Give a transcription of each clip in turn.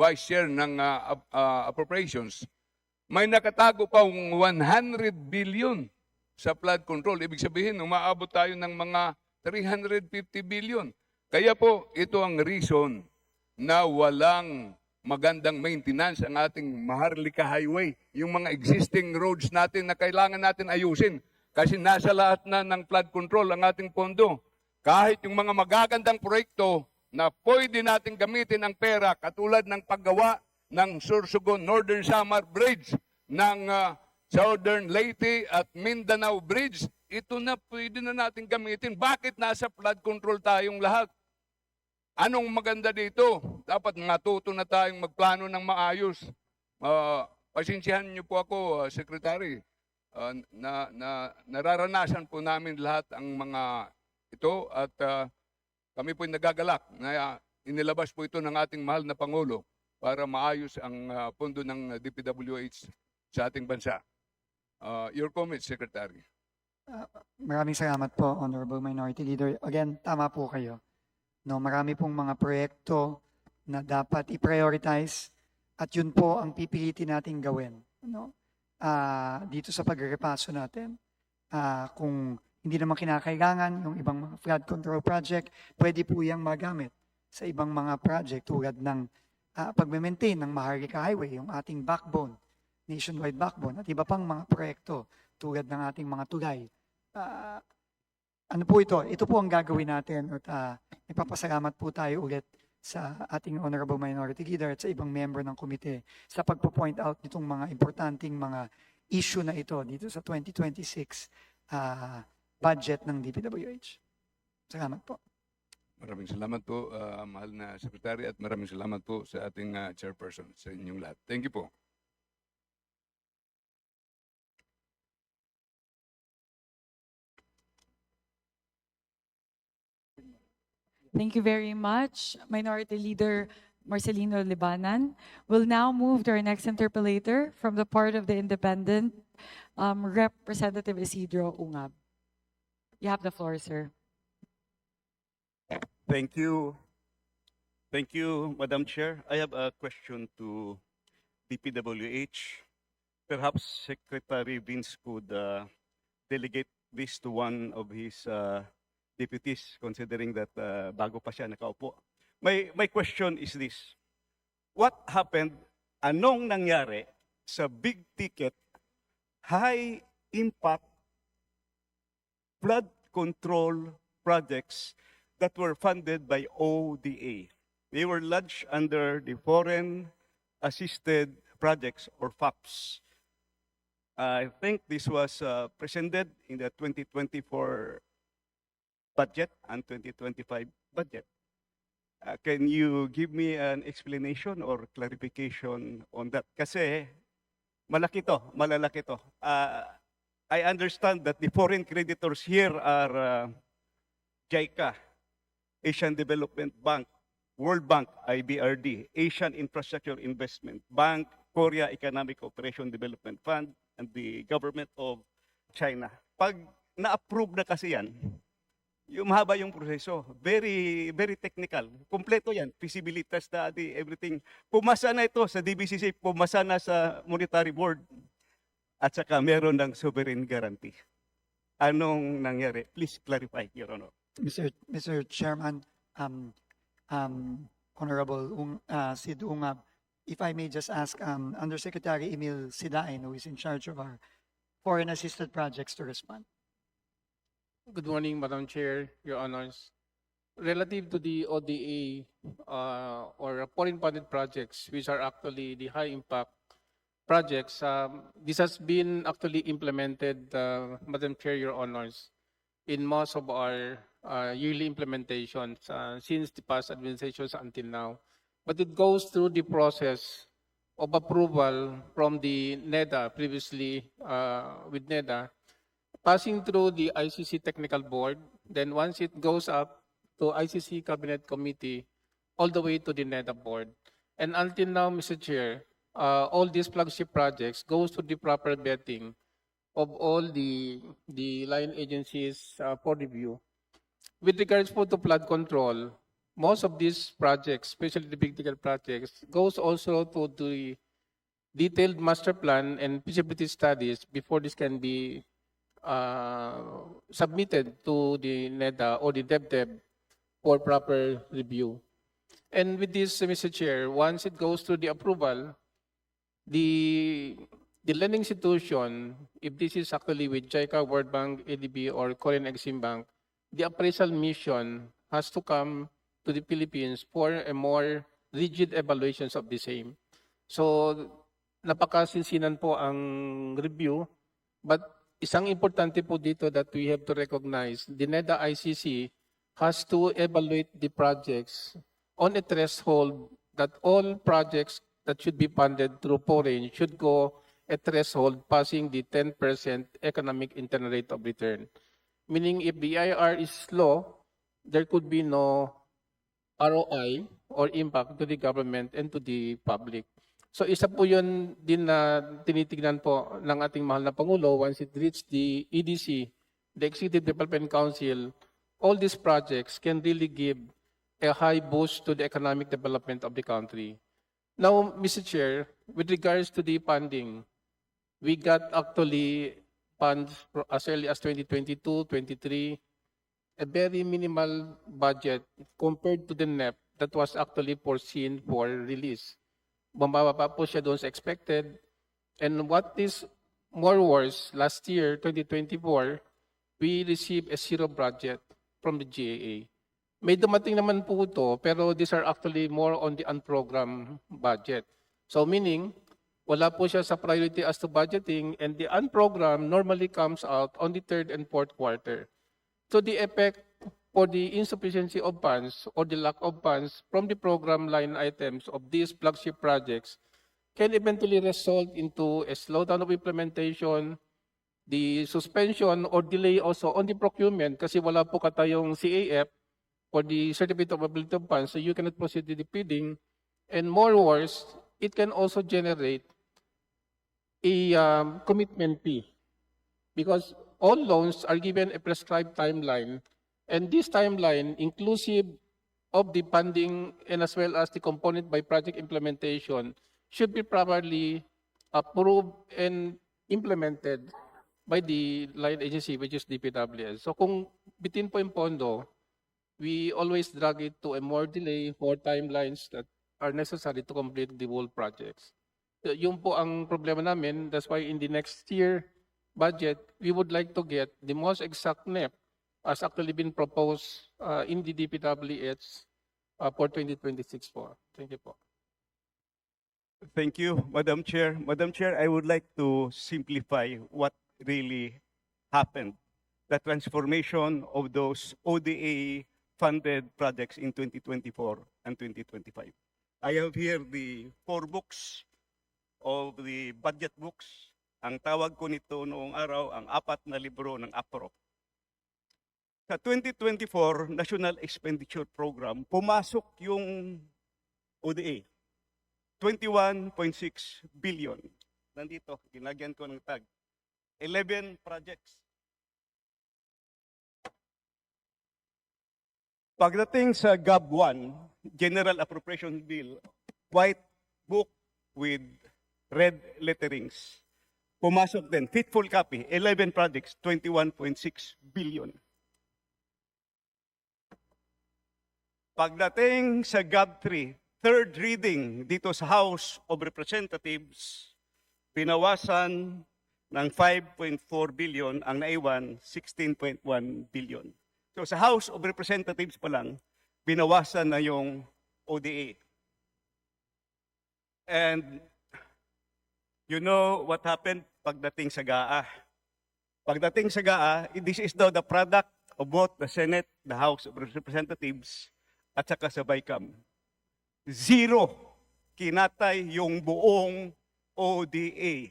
Vice Chair ng ap- ah, Appropriations, may nakatago pa 100 billion sa flood control. Ibig sabihin, umaabot tayo ng mga 350 billion. Kaya po, ito ang reason na walang magandang maintenance ang ating Maharlika Highway. Yung mga existing roads natin na kailangan natin ayusin. Kasi nasa lahat na ng flood control ang ating pondo. Kahit yung mga magagandang proyekto na pwede natin gamitin ang pera katulad ng paggawa ng Sursogon Northern Samar Bridge, ng ah, Southern Leyte at Mindanao Bridge, ito na pwede na natin gamitin. Bakit nasa flood control tayong lahat? Anong maganda dito? Dapat natuto na tayong magplano ng maayos. Ah, pasensyahan niyo po ako, ah, Secretary. Ah, na, na, nararanasan po namin lahat ang mga ito at ah, kami po nagagalak na inilabas po ito ng ating mahal na Pangulo para maayos ang ah, pondo ng DPWH sa ating bansa. Ah, your comments, Secretary. Maraming salamat po, Honorable Minority Leader. Again, tama po kayo. No, marami pong mga proyekto na dapat i-prioritize at yun po ang pipilitin nating gawin. No? Ah, dito sa pagrepaso natin. Ah, kung hindi naman kinakailangan yung ibang mga flood control project, pwede po yung magamit sa ibang mga project tulad ng ah, pag-maintain ng Maharlika Highway, yung ating backbone, nationwide backbone, at iba pang mga proyekto tulad ng ating mga tulay. Ah, ano po ito? Ito po ang gagawin natin at ah, ipapasalamat po tayo ulit sa ating Honorable Minority Leader at sa ibang member ng komite sa pagpo-point out nitong mga importanteng mga issue na ito dito sa 2026 ah, budget ng DPWH. Salamat po. Maraming salamat po, ah, mahal na Secretary, at maraming salamat po sa ating ah, chairperson, sa inyong lahat. Thank you po. Thank you very much, Minority Leader Marcelino Libanan. We'll now move to our next interpellator from the part of the Independent, um, Representative Isidro Ungab. You have the floor, sir. Thank you. Thank you, Madam Chair. I have a question to DPWH. Perhaps Secretary Vince could uh, delegate this to one of his uh, deputies, considering that uh, bago pa siya nakaupo. My, my question is this. What happened, anong nangyari sa big ticket, high impact flood control projects that were funded by ODA. They were lodged under the Foreign Assisted Projects or FAPS. I think this was uh, presented in the 2024 budget and 2025 budget. Uh, can you give me an explanation or clarification on that? Kasi malaki to, malalaki to. Uh, I understand that the foreign creditors here are uh, JICA, Asian Development Bank, World Bank, IBRD, Asian Infrastructure Investment Bank, Korea Economic Cooperation Development Fund, and the government of China. Pag na-approve na kasi yan, yung mahaba yung proseso. Very, very technical. Kompleto yan. Feasibility study, everything. Pumasa na ito sa DBCC, pumasa na sa Monetary Board. At saka meron ng sovereign guarantee. Anong nangyari? Please clarify, Your Honor. Mr. Mr. Chairman, um, um, Honorable Ung, uh, Sid Ungab, if I may just ask um, Undersecretary Emil Sidain, who is in charge of our foreign assisted projects to respond. Good morning, Madam Chair, Your Honors. Relative to the ODA uh, or foreign funded projects, which are actually the high impact projects, um, this has been actually implemented, uh, Madam Chair, Your Honors, in most of our uh, yearly implementations uh, since the past administrations until now. But it goes through the process of approval from the NEDA, previously uh, with NEDA, passing through the ICC Technical Board, then once it goes up to ICC Cabinet Committee, all the way to the NEDA Board. And until now, Mr. Chair, uh, all these flagship projects goes to the proper vetting of all the, the line agencies uh, for review. With regards po to flood control, most of these projects, especially the big ticket projects, goes also to the detailed master plan and feasibility studies before this can be uh, submitted to the NEDA or the DepDep for proper review. And with this, Mr. Chair, once it goes through the approval, the the lending institution, if this is actually with JICA, World Bank, ADB, or Korean Exim Bank, the appraisal mission has to come to the Philippines for a more rigid evaluations of the same. So, napakasinsinan po ang review, but isang importante po dito that we have to recognize, the NEDA ICC has to evaluate the projects on a threshold that all projects that should be funded through foreign should go a threshold passing the 10% economic internal rate of return. Meaning if the IR is low, there could be no ROI or impact to the government and to the public. So isa po yun din na tinitignan po ng ating mahal na Pangulo once it reach the EDC, the Executive Development Council, all these projects can really give a high boost to the economic development of the country. Now, Mr. Chair, with regards to the funding, we got actually funds as early as 2022, 23, a very minimal budget compared to the NEP that was actually foreseen for release. Bumaba pa po siya doon sa expected. And what is more worse, last year, 2024, we received a zero budget from the GAA. May dumating naman po ito, pero these are actually more on the unprogrammed budget. So meaning, wala po siya sa priority as to budgeting and the unprogrammed normally comes out on the third and fourth quarter. So the effect for the insufficiency of funds or the lack of funds from the program line items of these flagship projects can eventually result into a slowdown of implementation, the suspension or delay also on the procurement kasi wala po katayong CAF for the certificate of ability of funds, so you cannot proceed with the bidding. And more worse, it can also generate a um, commitment fee because all loans are given a prescribed timeline, and this timeline, inclusive of the funding and as well as the component by project implementation, should be properly approved and implemented by the line agency, which is DPWS. So kung bitin po yung pondo, we always drag it to a more delay, more timelines that are necessary to complete the whole projects. Uh, Yun po ang problema namin. That's why in the next year budget, we would like to get the most exact NEP as actually been proposed uh, in the DPWH uh, for 2026 po. Thank you po. Thank you, Madam Chair. Madam Chair, I would like to simplify what really happened. The transformation of those ODA funded projects in 2024 and 2025. I have here the four books of the budget books. Ang tawag ko nito noong araw, ang apat na libro ng APRO. Sa 2024 National Expenditure Program, pumasok yung ODA. 21.6 billion. Nandito, ginagyan ko ng tag. 11 projects. Pagdating sa GAB 1, General Appropriation Bill, white book with red letterings. Pumasok din, fitful copy, 11 projects, 21.6 billion. Pagdating sa GAB 3, third reading dito sa House of Representatives, pinawasan ng 5.4 billion ang naiwan 16.1 billion. So sa House of Representatives pa lang, binawasan na yung ODA. And you know what happened pagdating sa GAA. Pagdating sa GAA, this is now the product of both the Senate, the House of Representatives, at saka sa BICAM. Zero kinatay yung buong ODA.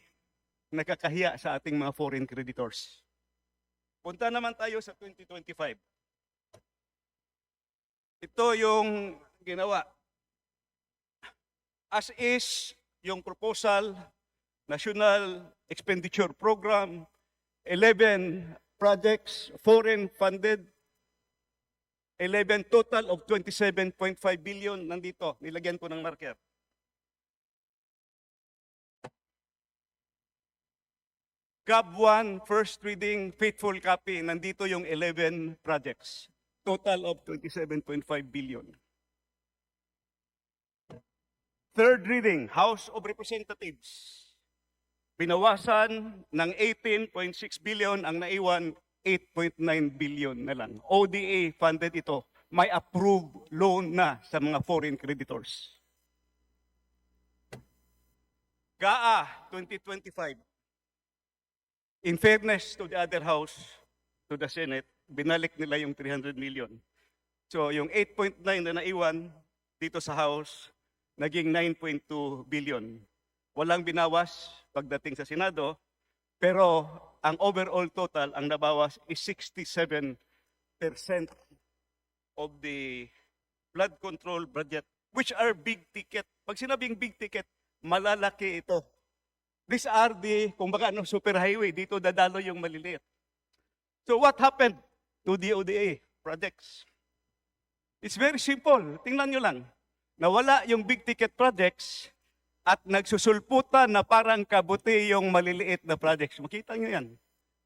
Nakakahiya sa ating mga foreign creditors. Punta naman tayo sa 2025. Ito yung ginawa. As is yung proposal, National Expenditure Program, 11 projects, foreign funded, 11 total of 27.5 billion nandito. Nilagyan ko ng marker. Gab 1, first reading, faithful copy. Nandito yung 11 projects. Total of 27.5 billion. Third reading, House of Representatives. Binawasan ng 18.6 billion ang naiwan 8.9 billion na lang. ODA funded ito. May approved loan na sa mga foreign creditors. GAA 2025. In fairness to the other house, to the Senate, binalik nila yung 300 million. So yung 8.9 na naiwan dito sa House, naging 9.2 billion. Walang binawas pagdating sa Senado, pero ang overall total, ang nabawas is 67% of the flood control budget, which are big ticket. Pag sinabing big ticket, malalaki ito. These are the, kung baka ano, super highway, dito dadalo yung maliliit. So what happened to the ODA projects? It's very simple. Tingnan nyo lang. Nawala yung big ticket projects at nagsusulputan na parang kabuti yung maliliit na projects. Makita nyo yan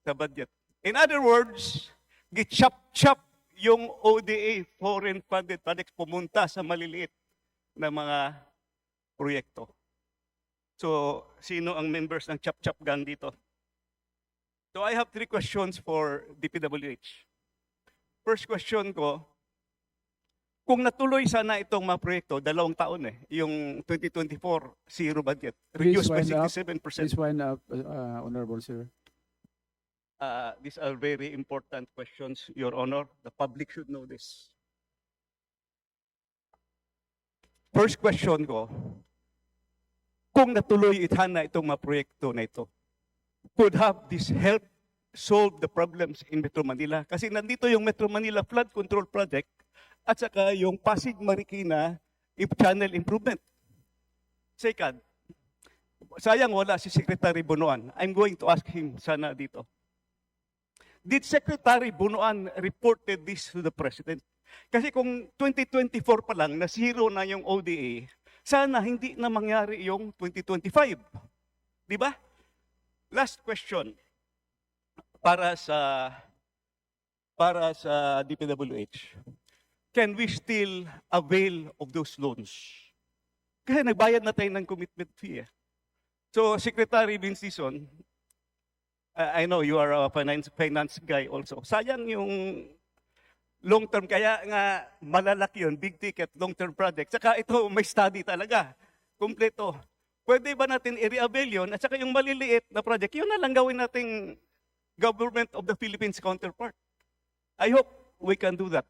sa budget. In other words, gichap-chap yung ODA, foreign funded projects, pumunta sa maliliit na mga proyekto. So, sino ang members ng chap-chap gang dito? So, I have three questions for DPWH. First question ko, kung natuloy sana itong mga proyekto, dalawang taon eh, yung 2024 zero budget, reduced by wind up. 67%. Please wind up, uh, Honorable Sir. Uh, these are very important questions, Your Honor. The public should know this. First question ko, kung natuloy itana itong mga proyekto na ito, could have this help solve the problems in Metro Manila? Kasi nandito yung Metro Manila Flood Control Project at saka yung Pasig Marikina Channel Improvement. Second, sayang wala si Secretary Bonoan. I'm going to ask him sana dito. Did Secretary Bunuan reported this to the President? Kasi kung 2024 pa lang, na zero na yung ODA, sana hindi na mangyari yung 2025. Di ba? Last question. Para sa para sa DPWH. Can we still avail of those loans? Kasi nagbayad na tayo ng commitment fee. eh. So, Secretary Vincison, I I know you are a finance finance guy also. Sayang yung long term kaya nga malalaki yun, big ticket, long term project. Saka ito may study talaga. Kompleto. Pwede ba natin i-reavail yun? At saka yung maliliit na project, yun na lang gawin nating government of the Philippines counterpart. I hope we can do that.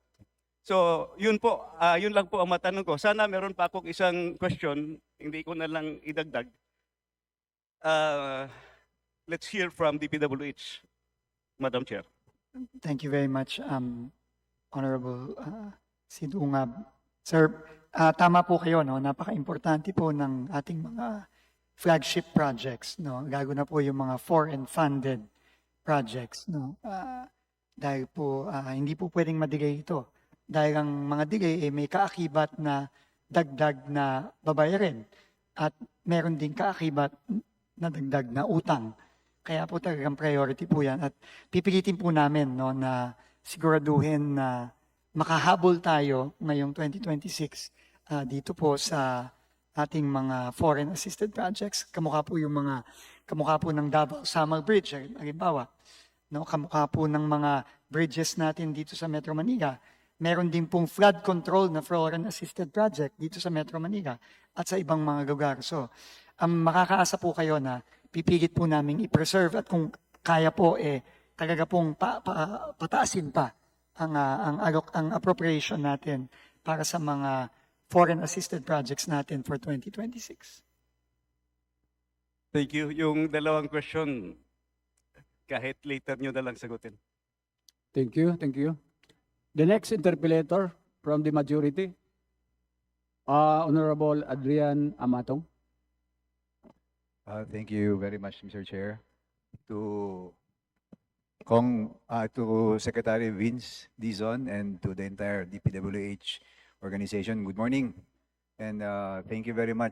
So, yun po, ah, yun lang po ang matanong ko. Sana meron pa akong isang question, hindi ko na lang idagdag. Uh, let's hear from DPWH, Madam Chair. Thank you very much, um, Honorable uh, Sidungab. Sir, ah, tama po kayo, no? Napaka-importante po ng ating mga flagship projects, no? Gago na po yung mga foreign funded projects, no? Ah, dahil po ah, hindi po pwedeng madigay ito. Dahil ang mga digay eh, may kaakibat na dagdag na babayarin at meron din kaakibat na dagdag na utang. Kaya po talagang priority po yan. At pipilitin po namin no, na siguraduhin na makahabol tayo ngayong 2026 ah, dito po sa ating mga foreign assisted projects. Kamukha po yung mga, kamukha po ng Davao Summer Bridge, halimbawa. No, kamukha po ng mga bridges natin dito sa Metro Manila. Meron din pong flood control na foreign assisted project dito sa Metro Manila at sa ibang mga lugar. So, um, makakaasa po kayo na pipilit po namin i-preserve at kung kaya po eh talaga pong pa, pa- pataasin pa ang ah, ang alloc- ang appropriation natin para sa mga foreign assisted projects natin for 2026. Thank you. Yung dalawang question, kahit later nyo na lang sagutin. Thank you, thank you. The next interpellator from the majority, uh, Honorable Adrian Amatong. Uh, Thank you very much, Mr. Chair. To Kong, uh, to Secretary Vince Dizon and to the entire DPWH organization, good morning. And uh, thank you very much